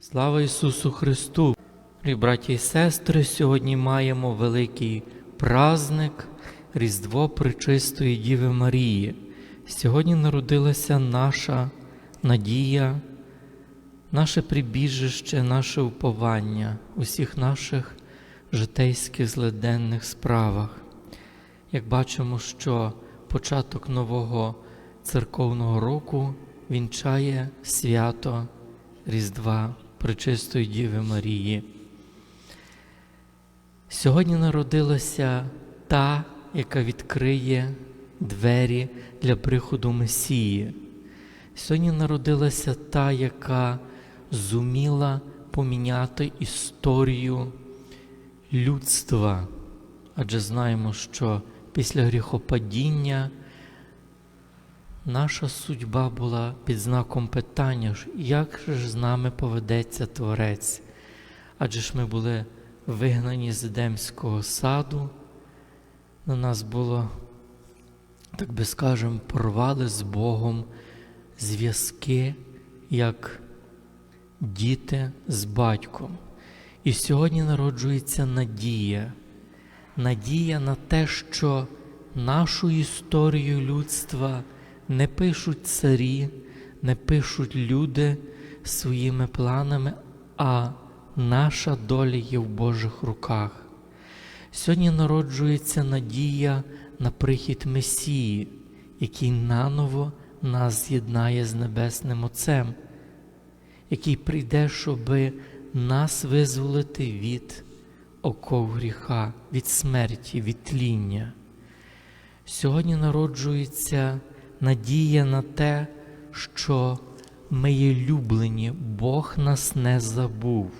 Слава Ісусу Христу! Браті і сестри, сьогодні маємо великий праздник Різдво Пречистої Діви Марії. Сьогодні народилася наша надія, наше прибіжище, наше уповання у всіх наших житейських злиденних справах. Як бачимо, що початок нового церковного року вінчає свято Різдва Пречистої Діви Марії. Сьогодні народилася та, яка відкриє двері для приходу Месії. Сьогодні народилася та, яка зуміла поміняти історію людства. Адже знаємо, що після гріхопадіння наша судьба була під знаком питання, як ж з нами поведеться Творець? Адже ж ми були вигнані з Едемського саду, на нас було, так би скажемо, порвали з Богом зв'язки, як діти з батьком. І сьогодні народжується надія, надія на те, що нашу історію людства не пишуть царі, не пишуть люди своїми планами, а наша доля є в Божих руках. Сьогодні народжується надія на прихід Месії, який наново нас з'єднає з Небесним Отцем, який прийде, щоби нас визволити від оков гріха, від смерті, від тління. Сьогодні народжується надія на те, що ми є люблені, Бог нас не забув.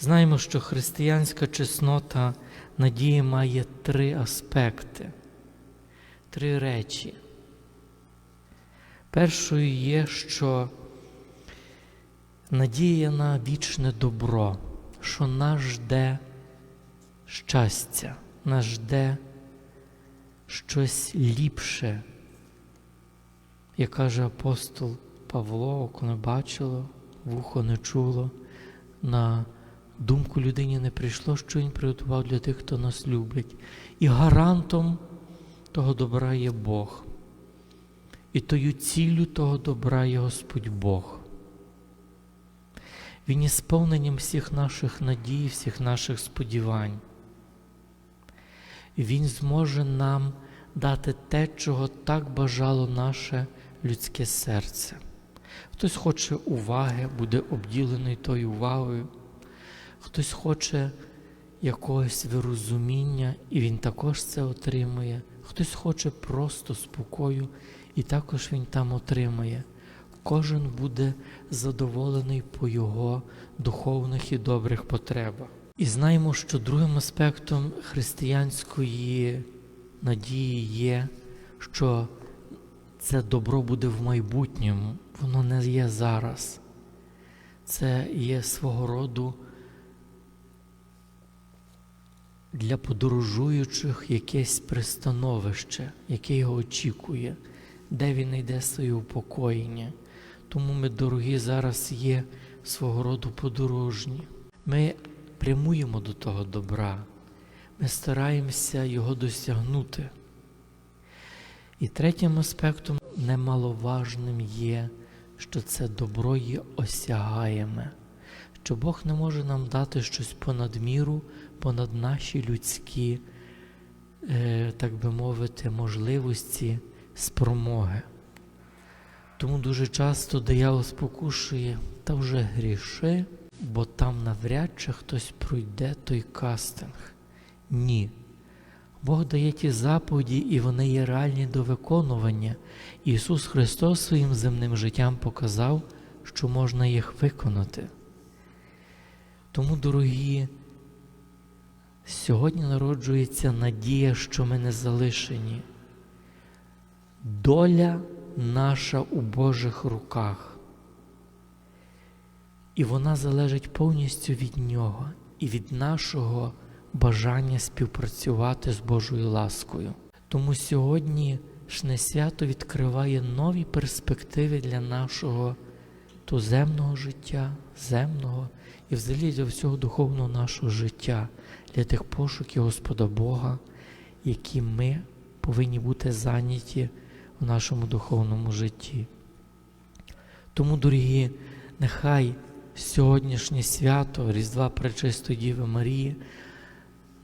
Знаємо, що християнська чеснота надії має три аспекти, три речі. Першою є, що надія на вічне добро, що нас жде щастя, нас жде щось ліпше, як каже апостол Павло, око не бачило, вухо не чуло, на думку людині не прийшло, що він приготував для тих, хто нас любить. І гарантом того добра є Бог. І тою ціллю того добра є Господь Бог. Він є сповненням всіх наших надій, всіх наших сподівань. Він зможе нам дати те, чого так бажало наше людське серце. Хтось хоче уваги, буде обділений тою увагою, хтось хоче якогось вирозуміння, і він також це отримує, хтось хоче просто спокою, і також він там отримає. Кожен буде задоволений по його духовних і добрих потребах. І знаємо, що другим аспектом християнської надії є, що це добро буде в майбутньому, воно не є зараз. Це є свого роду для подорожуючих якесь пристановище, яке його очікує, де він йде своє упокоєння. Тому ми, дорогі, зараз є свого роду подорожні. Ми прямуємо до того добра, ми стараємося його досягнути. І третім аспектом немаловажним є, що це добро є осягаєме, що Бог не може нам дати щось понад міру, понад наші людські, е, так би мовити, можливості, спромоги. Тому дуже часто диявол спокушує, та вже гріши, бо там навряд чи хтось пройде той кастинг. Ні. Бог дає ті заповіді, і вони є реальні до виконування. Ісус Христос своїм земним життям показав, що можна їх виконати. Тому, дорогі, сьогодні народжується надія, що ми не залишені. Доля наша у Божих руках. І вона залежить повністю від Нього і від нашого бажання співпрацювати з Божою ласкою. Тому сьогодні Шне свято відкриває нові перспективи для нашого то земного життя, земного і взагалі для всього духовного нашого життя, для тих пошуків Господа Бога, які ми повинні бути зайняті в нашому духовному житті. Тому, дорогі, нехай сьогоднішнє свято Різдва Пречистої Діви Марії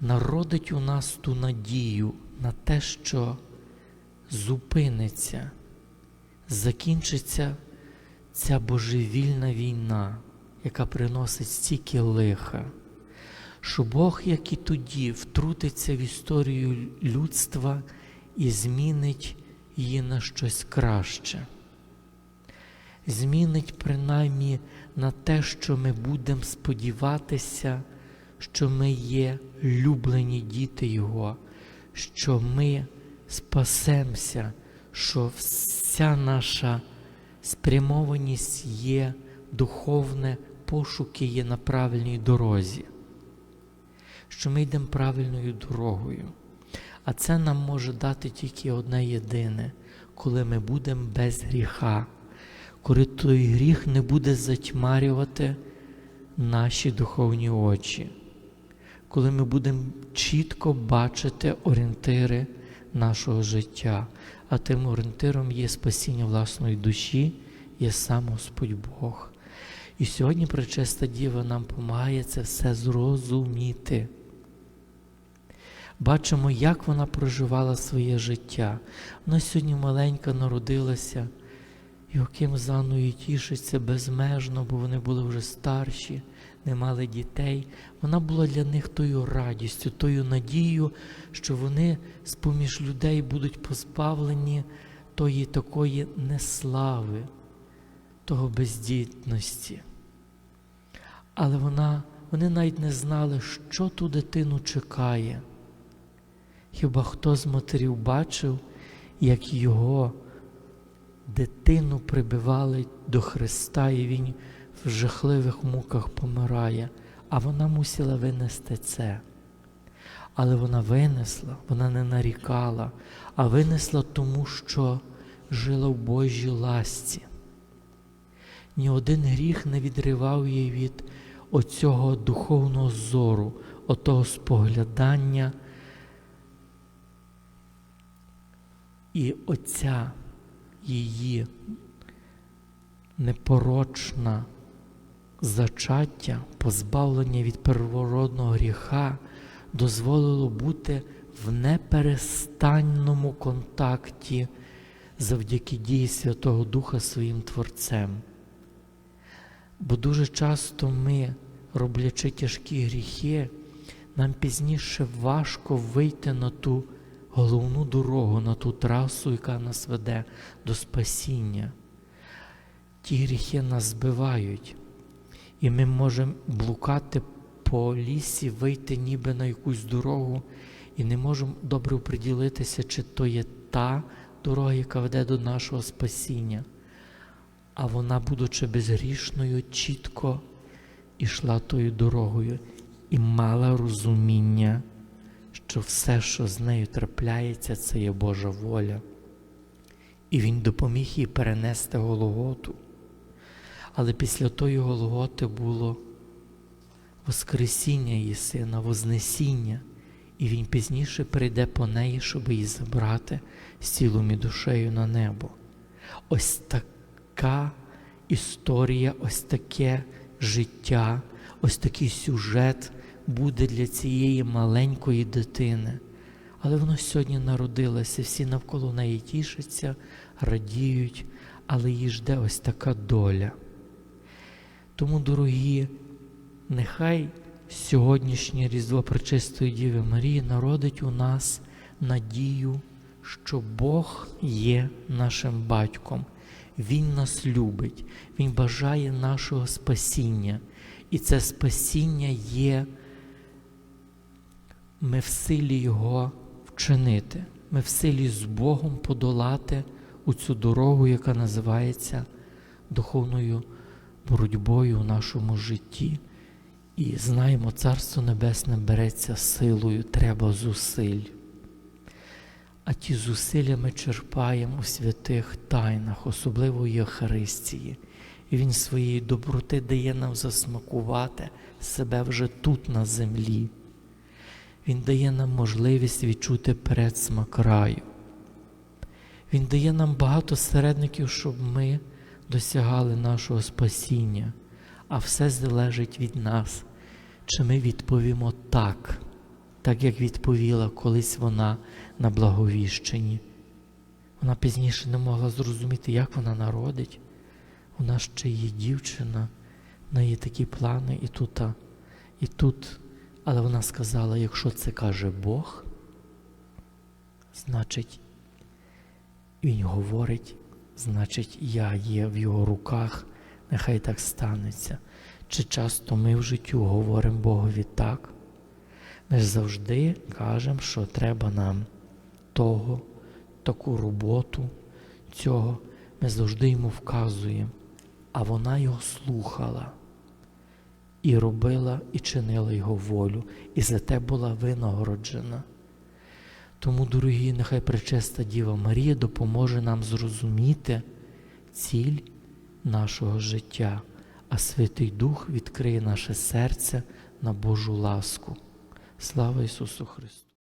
народить у нас ту надію на те, що зупиниться, закінчиться ця божевільна війна, яка приносить стільки лиха, що Бог, як і тоді, втрутиться в історію людства і змінить її на щось краще. Змінить принаймні на те, що ми будемо сподіватися, що ми є люблені діти Його, що ми спасемося, що вся наша спрямованість є духовне, пошуки є на правильній дорозі, що ми йдемо правильною дорогою. А це нам може дати тільки одне єдине, коли ми будемо без гріха, коли той гріх не буде затьмарювати наші духовні очі, коли ми будемо чітко бачити орієнтири нашого життя, а тим орієнтиром є спасіння власної душі, є сам Господь Бог. І сьогодні Пречиста Діва нам допомагає це все зрозуміти. Бачимо, як вона проживала своє життя. Вона сьогодні маленька народилася, Йоким заною тішиться безмежно, бо вони були вже старші, не мали дітей. Вона була для них тою радістю, тою надією, що вони з-поміж людей будуть позбавлені тої такої неслави, того бездітності. Але вона, вони навіть не знали, що ту дитину чекає. Хіба хто з матерів бачив, як його дитину прибивали до Христа, і Він в жахливих муках помирає, а вона мусила винести це. Але вона винесла, вона не нарікала, а винесла тому, що жила в Божій ласті. Ні один гріх не відривав її від оцього духовного зору, отого споглядання. І оця її непорочна зачаття, позбавлення від первородного гріха дозволило бути в неперестанному контакті завдяки дії Святого Духа своїм Творцем. Бо дуже часто ми, роблячи тяжкі гріхи, нам пізніше важко вийти на ту головну дорогу, на ту трасу, яка нас веде до спасіння. Ті гріхи нас збивають, і ми можемо блукати по лісі, вийти ніби на якусь дорогу, і не можемо добре приділитися, чи то є та дорога, яка веде до нашого спасіння. А вона, будучи безгрішною, чітко ішла тою дорогою і мала розуміння що все, що з нею трапляється, це є Божа воля. І Він допоміг їй перенести Голготу. Але після тої Голготи було Воскресіння її сина, Вознесіння, і він пізніше прийде по неї, щоб її забрати з цілом і душею на небо. Ось така історія, ось таке життя, ось такий сюжет буде для цієї маленької дитини. Але воно сьогодні народилося, всі навколо неї тішаться, радіють, але їй жде ось така доля. Тому, дорогі, нехай сьогоднішнє Різдво Пречистої Діви Марії народить у нас надію, що Бог є нашим батьком, Він нас любить, Він бажає нашого спасіння, і це спасіння є ми в силі Його вчинити, ми в силі з Богом подолати у цю дорогу, яка називається духовною боротьбою у нашому житті. І знаємо, Царство Небесне береться силою, треба зусиль. А ті зусилля ми черпаємо у святих тайнах, особливо Євхаристії. І Він своєї доброти дає нам засмакувати себе вже тут на землі. Він дає нам можливість відчути передсмак раю. Він дає нам багато середників, щоб ми досягали нашого спасіння, а все залежить від нас, чи ми відповімо так, так як відповіла колись вона на благовіщенні. Вона пізніше не могла зрозуміти, як вона народить. Вона ще є дівчина, в неї такі плани і тут, і тут. Але вона сказала: якщо це каже Бог, значить, Він говорить, значить, я є в його руках, нехай так станеться. Чи часто ми в життю говоримо Богові так? Ми ж завжди кажемо, що треба нам того, таку роботу, цього. Ми завжди йому вказуємо, а вона його слухала і робила, і чинила його волю, і за те була винагороджена. Тому, дорогі, нехай пречиста Діва Марія допоможе нам зрозуміти ціль нашого життя, а Святий Дух відкриє наше серце на Божу ласку. Слава Ісусу Христу!